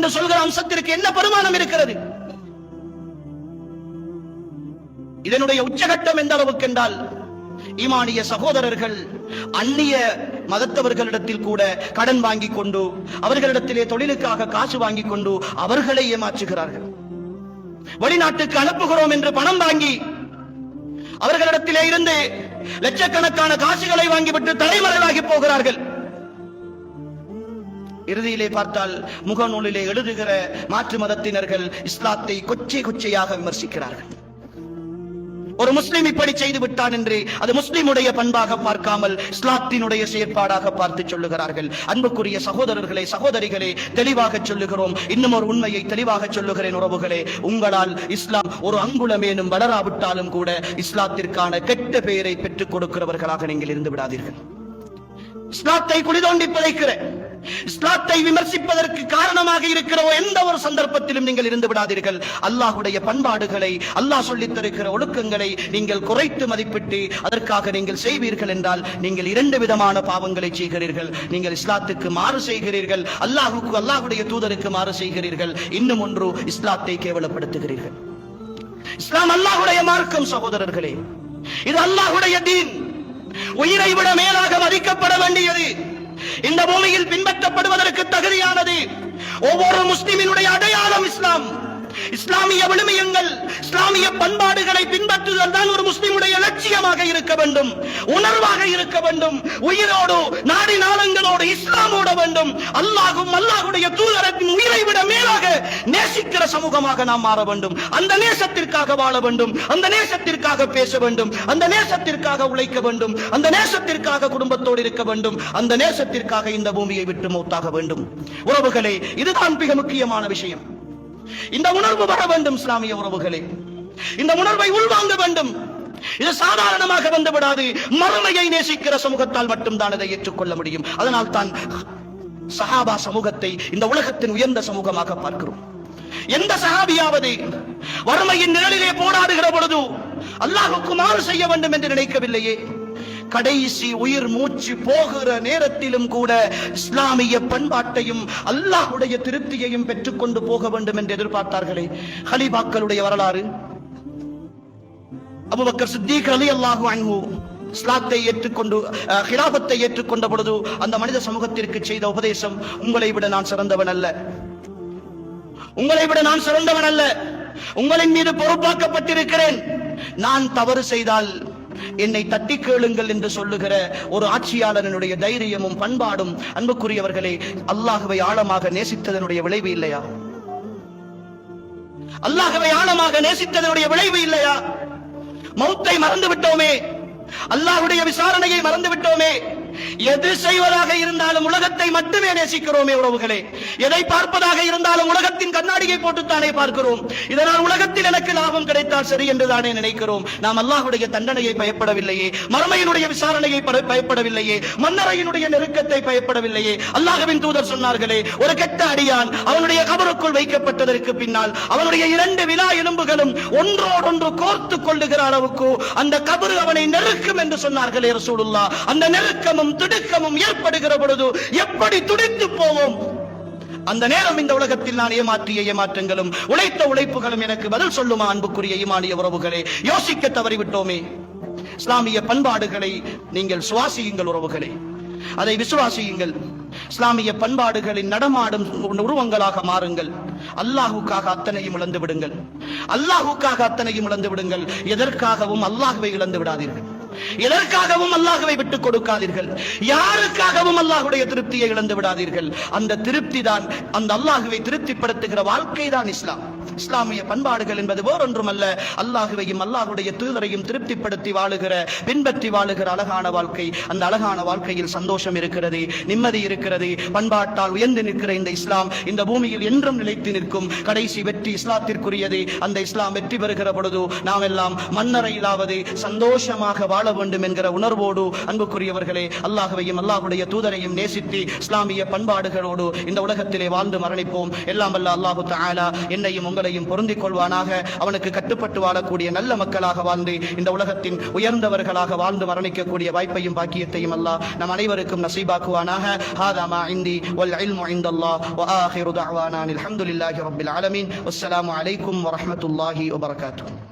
என்று சொல்கிற அம்சத்திற்கு என்ன பெருமானம் இருக்கிறது? இதனுடைய உச்சகட்டம் எந்த அளவுக்கு என்றால் ஈமானிய சகோதரர்கள் அந்நிய மதத்தவர்களிடத்தில் கூட கடன் வாங்கிக் கொண்டு அவர்களிடத்திலே தொழிலுக்காக காசு வாங்கிக் கொண்டு அவர்களை ஏமாற்றுகிறார்கள். வெளிநாட்டுக்கு அனுப்புகிறோம் என்று பணம் வாங்கி அவர்களிடத்திலே இருந்து லட்சக்கணக்கான காசுகளை வாங்கிவிட்டு தலைமறைவாகி போகிறார்கள். இறுதியிலே பார்த்தால் முகநூலிலே எழுதுகிற மாற்று மதத்தினர்கள் இஸ்லாத்தை கொச்சை கொச்சையாக விமர்சிக்கிறார்கள். ஒரு முஸ்லிம் இப்படி செய்து விட்டான் என்று அது முஸ்லிமுடைய பண்பாக பார்க்காமல் இஸ்லாத்தினுடைய செயற்பாடாக பார்த்து சொல்லுகிறார்கள். அன்புக்குரிய சகோதரர்களே சகோதரிகளே தெளிவாக சொல்லுகிறோம். இன்னும் ஒரு உண்மையை தெளிவாக சொல்லுகிறேன் உறவுகளே. உங்களால் இஸ்லாம் ஒரு அங்குலமேனும் வளராவிட்டாலும் கூட இஸ்லாத்திற்கான கெட்ட பெயரை பெற்றுக் கொடுக்கிறவர்களாக நீங்கள் இருந்து விடாதீர்கள். இஸ்லாத்தை குளிதோண்டி பிழைக்கிற இஸ்லாத்தை விமர்சிப்பதற்கு காரணமாக இருக்கிற எந்த ஒரு சந்தர்ப்பத்திலும் நீங்கள் இருந்து விடாதீர்கள். அல்லாஹுடைய பண்பாடுகளை அல்லாஹ் சொல்லித் தருகிற ஒழுக்கங்களை நீங்கள் குறைத்து மதிப்பிட்டு அதற்காக நீங்கள் செய்வீர்கள் என்றால் நீங்கள் இரண்டு விதமான பாவங்களை செய்கிறீர்கள். நீங்கள் இஸ்லாத்துக்கு மாறு செய்கிறீர்கள். அல்லாஹுக்கு அல்லாஹுடைய தூதருக்கு மாறு செய்கிறீர்கள். இன்னும் ஒன்று இஸ்லாத்தை கேவலப்படுத்துகிறீர்கள். இஸ்லாம் அல்லாஹுடைய மார்க்கம் சகோதரர்களே. இது அல்லாஹுடைய தீன். உயிரை விட மேலாக மதிக்கப்பட வேண்டியது. இந்த பூமியில் பின்பற்றப்படுவதற்கு தகுதியானது ஒவ்வொரு முஸ்லிமினுடைய அடையாளம் இஸ்லாம். இஸ்லாமிய விழுமியங்கள் இஸ்லாமிய பண்பாடுகளை பின்பற்றுதல் தான் ஒரு முஸ்லிமுடைய லட்சியமாக இருக்க வேண்டும் உணர்வாக இருக்க வேண்டும் உயிரோடு நாடி நாளங்களோடு இஸ்லாமோட வேண்டும். அல்லாஹும் அல்லாஹுடைய தூதரத்தின் உயிரை விட மேலாக நேசிக்க சமூகமாக நாம் மாற வேண்டும். அந்த நேசத்திற்காக வாழ வேண்டும். அந்த நேசத்திற்காக பேச வேண்டும். அந்த நேசத்திற்காக உழைக்க வேண்டும். அந்த நேசத்திற்காக குடும்பத்தோடு இருக்க வேண்டும். அந்த நேசத்திற்காக இந்த பூமியை விட்டு மௌத்தாக வேண்டும். உறவுகளே இதுதான் மிக முக்கியமான விஷயம். இந்த உணர்வு வர வேண்டும் இஸ்லாமிய உறவுகளே. இந்த உணர்வை உள்வாங்க வேண்டும். இது சாதாரணமாக வந்து விடாது. மறுமையை நேசிக்கிற சமூகத்தால் மட்டும்தான் இதை ஏற்றுக்கொள்ள முடியும். அதனால் தான் சஹாபா சமூகத்தை இந்த உலகத்தின் உயர்ந்த சமூகமாக பார்க்கிறோம். எந்த சஹாபியாவது வறுமையின் நிழலிலே போராடுகிற பொழுது அல்லாஹுக்கு மாறு செய்ய வேண்டும் என்று நினைக்கவில்லையே? கடைசி உயிர் மூச்சு போகிற நேரத்திலும் கூட இஸ்லாமிய பண்பாட்டையும் அல்லாஹுடைய திருப்தியையும் பெற்றுக்கொண்டு போக வேண்டும் என்று எதிர்பார்த்தார்களே? ஹலிபாக்களுடைய வரலாறு. அபுபக்கர் சித்திக் அலி அல்லாஹு அன்ஹு இஸ்லாத்தை ஏற்றுக்கொண்டு அஹ், ஹிலாபத்தை ஏற்றுக்கொண்ட பொழுது அந்த மனித சமூகத்திற்கு செய்த உபதேசம் உங்களை விட நான் சிறந்தவன் அல்ல. உங்களை விட நான் சிறந்தவன் அல்ல. உங்களின் மீது பொறுப்பாக்கப்பட்டிருக்கிறேன். நான் தவறு செய்தால் என்னை தட்டி கேளுங்கள் என்று சொல்லுகிற ஒரு ஆட்சியாளனுடைய தைரியமும் பண்பாடும் அன்புக்குரியவர்களே அல்லாஹுவை ஆழமாக நேசித்ததனுடைய விளைவு இல்லையா? அல்லாஹுவை ஆழமாக நேசித்ததனுடைய விளைவு இல்லையா? மௌத்தை மறந்து விட்டோமே அல்லாஹுடைய விசாரணையை மறந்து விட்டோமே எது செய்வதாக இருந்தாலும் உலகத்தை மட்டுமே நேசிக்கிறோமே உறவுகளே. எதை பார்ப்பதாக இருந்தாலும் உலகத்தின் கண்ணாடியை போட்டுத்தானே பார்க்கிறோம். இதனால் உலகத்தில் எனக்கு லாபம் கிடைத்தால் சரி என்று தானே நினைக்கிறோம். நாம் அல்லாஹுடைய தண்டனையை பயப்படவில்லையே. மறுமையினுடைய விசாரணையை பயப்படவில்லையே. மன்னரையினுடைய நெருக்கத்தை பயப்படவில்லையே. அல்லாஹவின் தூதர் சொன்னார்களே ஒரு கெட்ட அடியான் அவனுடைய கபருக்குள் வைக்கப்பட்டதற்கு பின்னால் அவனுடைய இரண்டு விழா எலும்புகளும் ஒன்றோடொன்று கோர்த்து கொள்ளுகிற அளவுக்கு அந்த கபரு அவனை நெருக்கும் என்று சொன்னார்களே ரசூலுல்லா அந்த நெருக்கமும் திடுக்கமும் ஏற்படுகிற பொழுது எப்படி துடித்து போவோம்? அந்த நேரம் இந்த உலகத்தில் நான் ஏமாற்றிய ஏமாற்றங்களும் உழைத்த உழைப்புகளும் எனக்கு பதில் சொல்லுமா அன்புக்குரிய ஈமானிய உறவுகளே? யோசிக்க தவறிவிட்டோமே. இஸ்லாமிய பண்பாடுகளை நீங்கள் சுவாசியுங்கள் உறவுகளே. அதை விசுவாசியுங்கள். இஸ்லாமிய பண்பாடுகளின் நடமாடும் உருவங்களாக மாறுங்கள். அல்லாஹுக்காக அத்தனையும் இழந்து விடுங்கள். அல்லாஹுக்காக அத்தனையும் இழந்து விடுங்கள். எதற்காகவும் அல்லாஹுவை இழந்து விடாதீர்கள். எதற்காகவும் அல்லாஹுவை விட்டுக் கொடுக்காதீர்கள். யாருக்காகவும் அல்லாஹுடைய திருப்தியை இழந்து விடாதீர்கள். அந்த திருப்தி தான் அந்த அல்லாஹுவை திருப்திப்படுத்துகிற வாழ்க்கை தான் இஸ்லாம். இஸ்லாமிய பண்பாடுகள் என்பது வேறொன்றும் அல்ல அல்லாஹுவையும் அல்லாஹுடைய தூதரையும் திருப்திப்படுத்தி வாழுகிற பின்பற்றி வாழுகிற அழகான வாழ்க்கை. அந்த அழகான வாழ்க்கையில் சந்தோஷம் இருக்கிறது நிம்மதி இருக்கிறது. பண்பாட்டால் உயர்ந்து நிற்கிற இந்த இஸ்லாம் இந்த பூமியில் என்றும் நிலைத்து நிற்கும். கடைசி வெற்றி இஸ்லாத்திற்குரியது. அந்த இஸ்லாம் வெற்றி பெறுகிற பொழுது நாம் எல்லாம் மன்னரையிலாவது சந்தோஷமாக வாழ வேண்டும் என்கிற உணர்வோடு அன்புக்குரியவர்களே அல்லாஹுவையும் அல்லாஹுடைய தூதரையும் நேசித்து இஸ்லாமிய பண்பாடுகளோடு இந்த உலகத்திலே வாழ்ந்து மரணிப்போம். எல்லாம் வல்ல அல்லாஹு தஆலா என்னையும் உங்களையும் பொருந்திக் கொள்வானாக. அவனுக்கு கட்டுப்பட்டு வாழக்கூடிய நல்ல மக்களாக வாழ்ந்து இந்த உலகத்தின் உயர்ந்தவர்களாக வாழ்ந்து மரணிக்கக்கூடிய வாய்ப்பையும் பாக்கியத்தையும் அல்லாஹ் நம் அனைவருக்கும் நசீபாக்குவானாக. ஹாதா மா இந்தி வல் இல்மு இந்தல்லா வ ஆஹிரு தஅவானா. அல்ஹம்துலில்லாஹி ரப்பில் ஆலமீன். அலைக்கும் வரஹ்மத்துல்லாஹி வபரகாத்துஹு